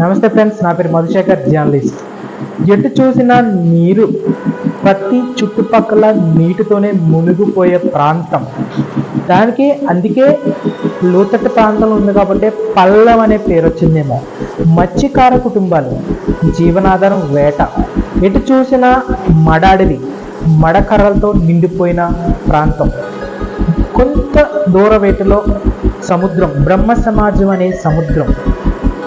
నమస్తే ఫ్రెండ్స్ నా పేరు మధుశేఖర్ జర్నలిస్ట్. ఎటు చూసిన నీరు ప్రతి చుట్టుపక్కల నీటితోనే మునిగిపోయే ప్రాంతం. దానికి అందుకే లోతట్టు ప్రాంతంలో ఉంది కాబట్టి పల్లం అనే పేరు వచ్చిందేమో. మత్స్యకార కుటుంబాలు జీవనాధారం వేట. ఎటు చూసిన మడాడివి మడకర్రలతో నిండిపోయిన ప్రాంతం. కొంత దూరవేటలో సముద్రం బ్రహ్మ సమాజం అనే సముద్రం.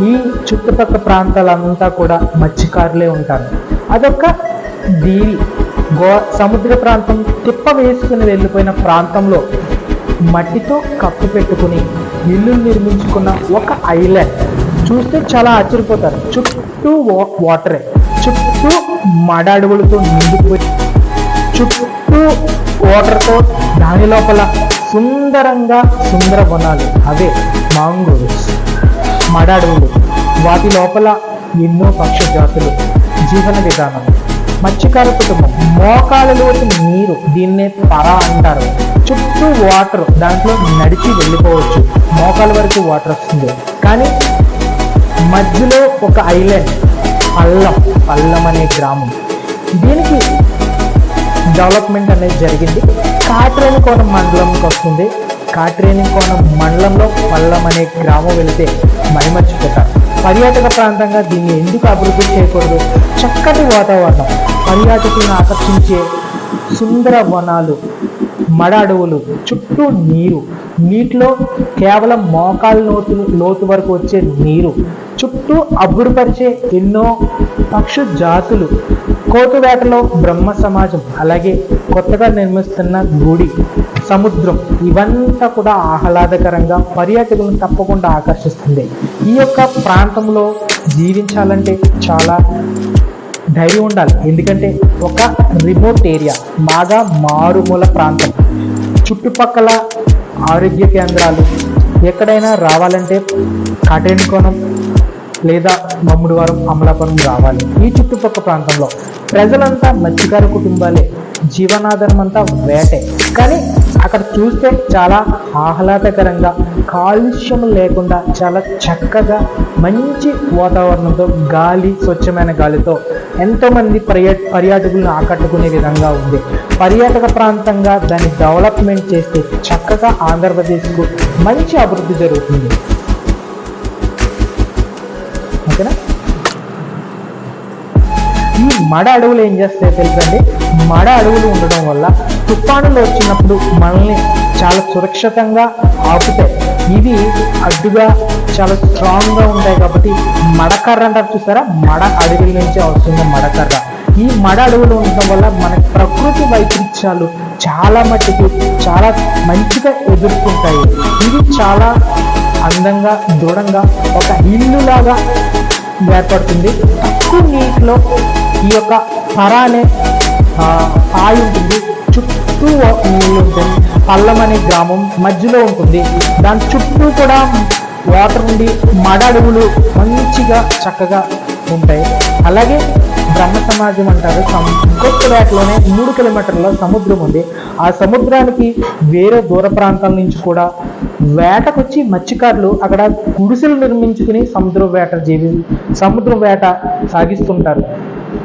ఈ చుట్టుపక్కల ప్రాంతాలంతా కూడా మత్స్యకారులే ఉంటారు. అదొక దీవి గో సముద్ర ప్రాంతం తిప్ప వేసుకుని వెళ్ళిపోయిన ప్రాంతంలో మట్టితో కప్పు పెట్టుకుని ఇల్లు నిర్మించుకున్న ఒక ఐలాండ్. చూస్తే చాలా ఆశ్చర్యపోతారు. చుట్టూ వాటరే. చుట్టూ మడ అడవులతో నిండిపోయి చుట్టూ వాటర్తో దాని లోపల సుందరంగా సుందర వనాలు. అవే మాంగ్రోవ్స్ మడ అడవులు వాటి లోపల ఎన్నో పక్ష జాతులు జీవన విధానం మత్స్యకార కుటుంబం మోకాలలోకి నీరు దీన్నే పర అంటారు. చుట్టూ వాటర్ దాంట్లో నడిచి వెళ్ళిపోవచ్చు. మోకాల వరకు వాటర్ వస్తుంది. కానీ మధ్యలో ఒక ఐలాండ్ అల్లం పల్లం అనే గ్రామం. దీనికి డెవలప్మెంట్ అనేది జరిగింది. కాట్రేనికోణం మండలంకి వస్తుంది. కాట్రేనికోణం మండలంలో పల్లం అనే గ్రామం వెళితే మైమర్చిపోతారు. పర్యాటక ప్రాంతంగా దీన్ని ఎందుకు అభివృద్ధి చేయకూడదు? చక్కటి వాతావరణం పర్యాటకులను ఆకర్షించే సుందర వనాలు మడ అడవులు చుట్టూ నీరు నీటిలో కేవలం మోకాలు లోతు లోతు వరకు వచ్చే నీరు చుట్టూ అబ్బురుపరిచే ఎన్నో పక్షు జాతులు కోతువేటలో బ్రహ్మ సమాజం అలాగే కొత్తగా నిర్మిస్తున్న గుడి సముద్రం ఇవంతా కూడా ఆహ్లాదకరంగా పర్యాటకులను తప్పకుండా ఆకర్షిస్తుంది. ఈ యొక్క ప్రాంతంలో జీవించాలంటే చాలా ధైర్యం ఉండాలి. ఎందుకంటే ఒక రిమోట్ ఏరియా బాగా మారుమూల ప్రాంతం. చుట్టుపక్కల ఆరోగ్య కేంద్రాలు ఎక్కడైనా రావాలంటే కాటేనికోణం లేదా మమ్ముడివారం అమలాపురం రావాలి. ఈ చుట్టుపక్కల ప్రాంతంలో ప్రజలంతా మత్స్యకార కుటుంబాలే జీవనాధారం అంతా వేటే. కానీ అక్కడ చూస్తే చాలా ఆహ్లాదకరంగా కాలుష్యం లేకుండా చాలా చక్కగా మంచి వాతావరణంతో గాలి స్వచ్ఛమైన గాలితో ఎంతోమంది పర్యా పర్యాటకులను ఆకట్టుకునే విధంగా ఉంది. పర్యాటక ప్రాంతంగా దాన్ని డెవలప్మెంట్ చేస్తే చక్కగా ఆంధ్రప్రదేశ్కు మంచి అభివృద్ధి జరుగుతుంది. మడ అడవులు ఏం చేస్తాయో తెలుసండి? మడ అడవులు ఉండడం వల్ల తుఫానులు వచ్చినప్పుడు మనల్ని చాలా సురక్షితంగా ఆపుతాయి. ఇవి అడ్డుగా చాలా స్ట్రాంగ్గా ఉంటాయి కాబట్టి మడకర్ర అంటారు చూసారా? మడ అడవుల నుంచి వస్తుంది మడకర్ర ఈ మడ అడవులు ఉండడం వల్ల మన ప్రకృతి వైపరీత్యాలు చాలా మట్టుకు చాలా మంచిగా ఎదుర్కొంటాయి. ఇవి చాలా అందంగా దృఢంగా ఒక ఇల్లులాగా ఏర్పడుతుంది. తక్కువ నీటిలో ఈ యొక్క పర అనే ఆ, ఉంటుంది చుట్టూ నీళ్ళు ఉంటుంది పల్లం అనే గ్రామం మధ్యలో ఉంటుంది. దాని చుట్టూ కూడా వాటర్ ఉండి మడ అడవులు మంచిగా చక్కగా ఉంటాయి. అలాగే బ్రహ్మ సమాజం అంటారు. కొత్తవేటలోనే మూడు కిలోమీటర్ల సముద్రం ఉంది. ఆ సముద్రానికి వేరే దూర ప్రాంతాల నుంచి కూడా వేటకొచ్చి మత్స్యకారులు అక్కడ గుడిసెలు నిర్మించుకుని సముద్ర వేట జీవి సముద్ర వేట సాగిస్తుంటారు. Thank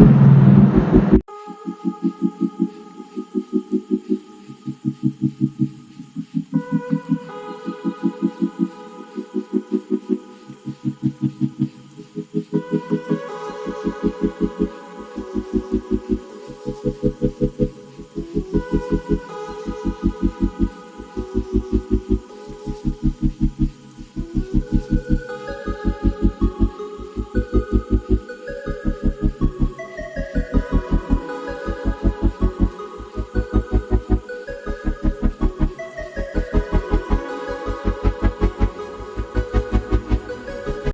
you.